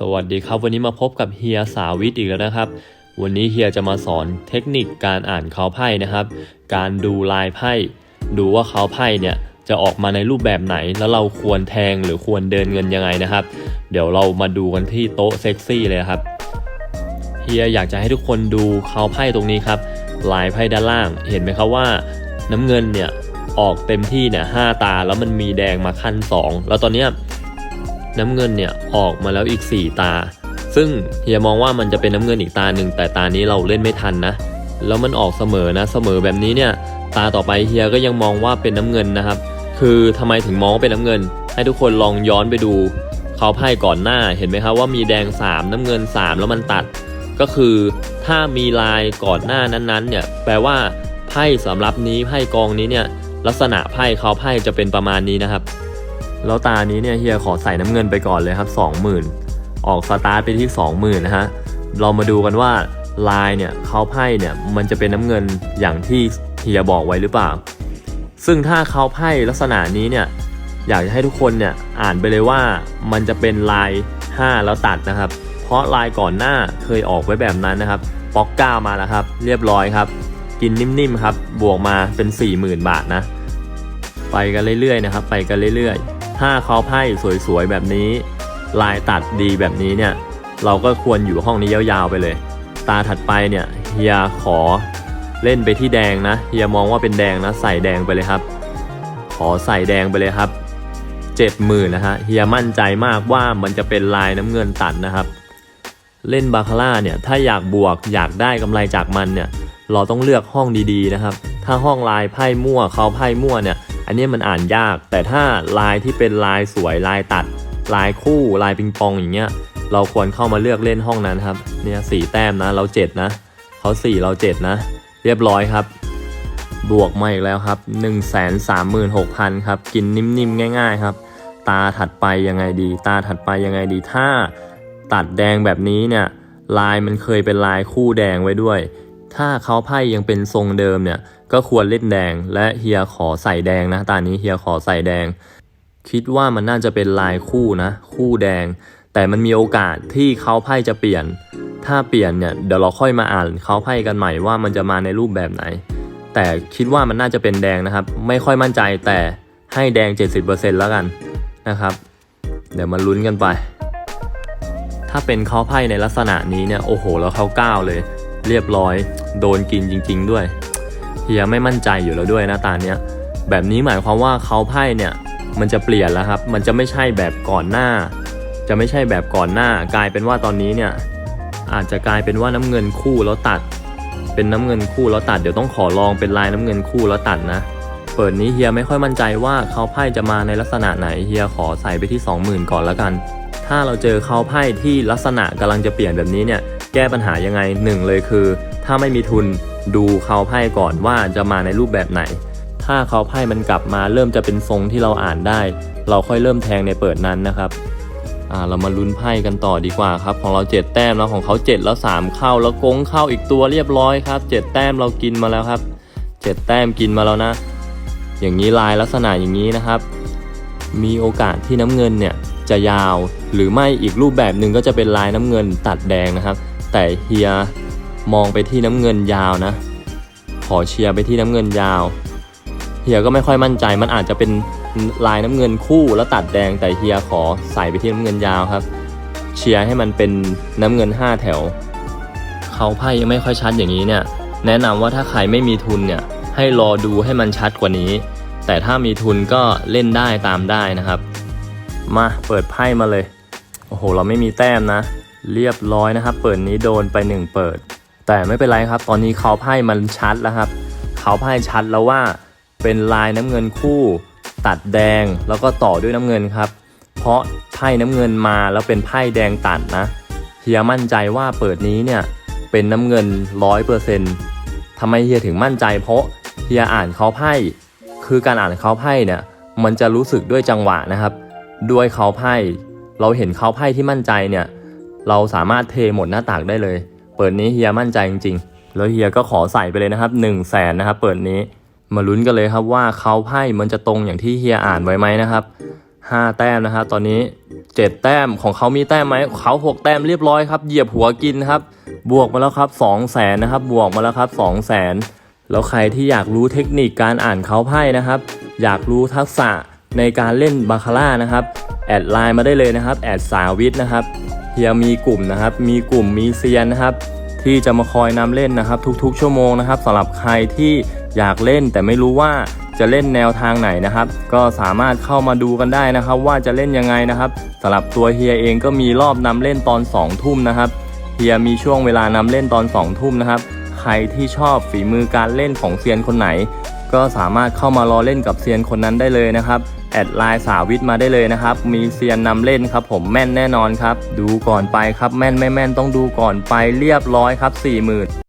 สวัสดีครับ วันนี้มาพบกับเฮียสาวิทย์อีกแล้วนะครับ วันนี้เฮียจะมาสอนเทคนิคการอ่านเขาไพ่นะครับ การดูลายไพ่ ดูว่าเขาไพ่เนี่ยจะออกมาในรูปแบบไหน แล้วเราควรแทงหรือควรเดินเงินยังไงนะครับ เดี๋ยวเรามาดูกันที่โต๊ะเซ็กซี่เลยครับเฮียอยากจะให้ทุกคนดูเขาไพ่ตรงนี้ครับ ลายไพ่ด้านล่าง เห็นไหมครับว่า น้ำเงินเนี่ยออกเต็มที่เนี่ยห้าตาแล้วมันมีแดงมาขั้นสองแล้วตอนเนี้ย น้ำเงินเนี่ยออกมาแล้วอีก 4 ตา ซึ่งเฮียมองว่ามันจะเป็นน้ำเงินอีกตาหนึ่งแต่ตานี้เราเล่นไม่ทันนะ แล้วมันออกเสมอนะเสมอแบบนี้เนี่ยตาต่อไปเฮียก็ยังมองว่าเป็นน้ำเงินนะครับ คือทำไมถึงมองว่าเป็นน้ำเงิน ให้ทุกคนลองย้อนไปดูเขาไพ่ก่อนหน้าเห็นไหมครับว่ามีแดง 3 น้ำเงิน 3 แล้วมันตัด ก็คือถ้ามีลายก่อนหน้านั้นๆเนี่ยแปลว่าไพ่สำหรับนี้ไพ่กองนี้เนี่ยลักษณะไพ่เขาไพ่จะเป็นประมาณนี้นะครับ แล้วตานี้เนี่ยเฮียขอใส่น้ำเงินไปก่อนเลยครับ 20,000 ออกสตาร์ทไปที่ 20,000 นะฮะ เรามาดูกันว่าลายเนี่ยเขาไพ่เนี่ยมันจะเป็นน้ำเงินอย่างที่เฮียบอกไว้หรือเปล่า ซึ่งถ้าเขาไพ่ลักษณะนี้เนี่ยอยากจะให้ทุกคนเนี่ยอ่านไปเลยว่ามันจะเป็นลาย 5 แล้วตัดนะครับ เพราะลายก่อนหน้าเคยออกไว้แบบนั้นนะครับป๊อกก้ามาแล้วครับ เรียบร้อยครับ กินนิ่มๆครับบวกมาเป็น 40,000 บาทนะ ไปกันเรื่อยๆนะครับ ไปกันเรื่อยๆ ถ้าเขาไพ่สวยๆแบบนี้ ลายตัดดีแบบนี้เนี่ย เราก็ควรอยู่ห้องนี้ยาวๆไปเลย ตาถัดไปเนี่ยเฮียขอเล่นไปที่แดงนะเฮียมองว่าเป็นแดงนะ ใส่แดงไปเลยครับ ขอใส่แดงไปเลยครับเจ็ดหมื่นนะฮะเฮียมั่นใจมากว่ามันจะเป็นลายน้ำเงินตัดนะครับ เล่นบาคาร่าเนี่ยถ้าอยากบวกอยากได้กำไรจากมันเนี่ยเราต้องเลือกห้องดีๆนะครับ ถ้าห้องลายไพ่มั่วเขาไพ่มั่วเนี่ย อันนี้มันอ่านยากแต่ถ้าลายที่เป็นลายสวยลายตัด ลายคู่ลายปิงปองอย่างเงี้ยเราควรเข้ามาเลือกเล่นห้องนั้นครับเนี่ยสี่แต้มนะเราเจ็ดนะเขาสี่เราเจ็ดนะ เรียบร้อยครับ บวกมาอีกแล้วครับ 1 3 6 0 0 0ครับกินนิ่มๆง่าย ๆครับ ตาถัดไปยังไงดี ตาถัดไปยังไงดีถ้าตัดแดงแบบนี้เนี่ยลายมันเคยเป็นลายคู่แดงไว้ด้วย ถ้าเขาไพ่ยังเป็นทรงเดิมเนี่ย ก็ควรเล่นแดงและเฮียขอใส่แดงนะตอนนี้เฮียขอใส่แดง คิดว่ามันน่าจะเป็นลายคู่นะ คู่แดง แต่มันมีโอกาสที่เขาไพ่จะเปลี่ยน ถ้าเปลี่ยนเนี่ยเดี๋ยวเราค่อยมาอ่านเขาไพ่กันใหม่ว่ามันจะมาในรูปแบบไหน แต่คิดว่ามันน่าจะเป็นแดงนะครับ ไม่ค่อยมั่นใจแต่ให้แดง 70%แล้วกันนะครับ เดี๋ยวมาลุ้นกันไป ถ้าเป็นเขาไพ่ในลักษณะนี้เนี่ยโอ้โหแล้วเขาก้าวเลย เรียบร้อย โดนกินจริง ๆ ด้วยเฮียไม่มั่นใจอยู่แล้วด้วยนะตาเนี้ยแบบนี้หมายความว่าเขาไพ่เนี่ยมันจะเปลี่ยนแล้วครับ มันจะไม่ใช่แบบก่อนหน้า จะไม่ใช่แบบก่อนหน้า กลายเป็นว่าตอนนี้เนี่ยอาจจะกลายเป็นว่าน้ำเงินคู่แล้วตัด เป็นน้ำเงินคู่แล้วตัดเดี๋ยวต้องขอลองเป็นลายน้ำเงินคู่แล้วตัดนะเปิดนี้เฮียไม่ค่อยมั่นใจว่าเขาไพ่จะมาในลักษณะไหนเฮียขอใส่ไปที่ 20,000 ก่อนแล้วกัน ถ้าเราเจอเขาไพ่ที่ลักษณะกำลังจะเปลี่ยนแบบนี้เนี่ย แก้ปัญหายังไงหนึ่งเลยคือ ถ้าไม่มีทุนดูเขาไพ่ก่อนว่าจะมาในรูปแบบไหน ถ้าเขาไพ่มันกลับมาเริ่มจะเป็นทรงที่เราอ่านได้ เราค่อยเริ่มแทงในเปิดนั้นนะครับอ่าเรามาลุ้นไพ่กันต่อดีกว่าครับ ของเรา 7 แต้มแล้วของเขา 7 แล้ว 3 เข้าแล้วกงเข้าอีกตัวเรียบร้อยครับ 7 แต้มเรากินมาแล้วครับ 7 แต้มกินมาแล้วนะ อย่างนี้ลายลักษณะอย่างนี้นะครับ มีโอกาสที่น้ำเงินเนี่ยจะยาวหรือไม่อีกรูปแบบหนึ่งก็จะเป็นลายน้ำเงินตัดแดงนะครับ แต่เฮียมองไปที่น้ำเงินยาวนะ ขอเชียร์ไปที่น้ำเงินยาวเฮียก็ไม่ค่อยมั่นใจมันอาจจะเป็นลายน้ำเงินคู่แล้วตัดแดงแต่เฮียขอใส่ไปที่น้ำเงินยาวครับ เชียร์ให้มันเป็นน้ำเงิน 5 แถว เขาไพ่ยังไม่ค่อยชัดอย่างนี้เนี่ย แนะนำว่าถ้าใครไม่มีทุนเนี่ยให้รอดูให้มันชัดกว่านี้ แต่ถ้ามีทุนก็เล่นได้ตามได้นะครับ มาเปิดไพ่มาเลย โอ้โห เราไม่มีแต้มนะ เรียบร้อยนะครับ เปิดนี้โดนไปหนึ่งเปิด แต่ไม่เป็นไรครับ ตอนนี้เขาไพ่มันชัดแล้วครับ เขาไพ่ชัดแล้วว่าเป็นลายน้ำเงินคู่ ตัดแดงแล้วก็ต่อด้วยน้ำเงินครับ เพราะไพ่น้ำเงินมาแล้วเป็นไพ่แดงตัดนะเฮียมั่นใจว่าเปิดนี้เนี่ยเป็นน้ำเงินร้อยเปอร์เซ็นต์ทำไมเฮียถึงมั่นใจ เพราะเฮียอ่านเขาไพ่คือการอ่านเขาไพ่เนี่ยมันจะรู้สึกด้วยจังหวะนะครับ ด้วยเขาไพ่เราเห็นเขาไพ่ที่มั่นใจเนี่ย เราสามารถเทหมดหน้าตากได้เลย เปิดนี้เฮียมั่นใจจริงๆ แล้วเฮียก็ขอใส่ไปเลยนะครับ1นึ่งแสนนะครับ เปิดนี้มาลุ้นกันเลยครับว่าเขาไพ่มันจะตรงอย่างที่เฮียอ่านไว้ไหมนะครับห้าแต้มนะครับตอนนี้เจ็ดแต้มของเขามีแต้มไหมเขาหกแต้มเรียบร้อยครับเหยียบหัวกินครับ บวกมาแล้วครับสองแสนนะครับบวกมาแล้วครับสองแสนแล้วใครที่อยากรู้เทคนิคการอ่านเขาไพ่นะครับ อยากรู้ทักษะในการเล่นบาคาร่านะครับ แอดไลน์มาได้เลยนะครับ แอดสาวิทนะครับ เฮียมีกลุ่มนะครับ มีกลุ่มมีเซียนนะครับ ที่จะมาคอยนำเล่นนะครับ ทุกๆ ชั่วโมงนะครับสำหรับใครที่อยากเล่นแต่ไม่รู้ว่าจะเล่นแนวทางไหนนะครับ ก็สามารถเข้ามาดูกันได้นะครับ ว่าจะเล่นยังไงนะครับสำหรับตัวเฮียเองก็มีรอบนำเล่นตอน2ทุ่มนะครับเฮียมีช่วงเวลานำเล่นตอน2ทุ่มนะครับ ใครที่ชอบฝีมือการเล่นของเซียนคนไหน ก็สามารถเข้ามารอเล่นกับเซียนคนนั้นได้เลยนะครับ แอดไลน์สาวิทมาได้เลยนะครับ มีเซียนนำเล่นครับ ผมแม่นแน่นอนครับ ดูก่อนไปครับแม่นไม่แม่นต้องดูก่อนไปเรียบร้อยครับ40,000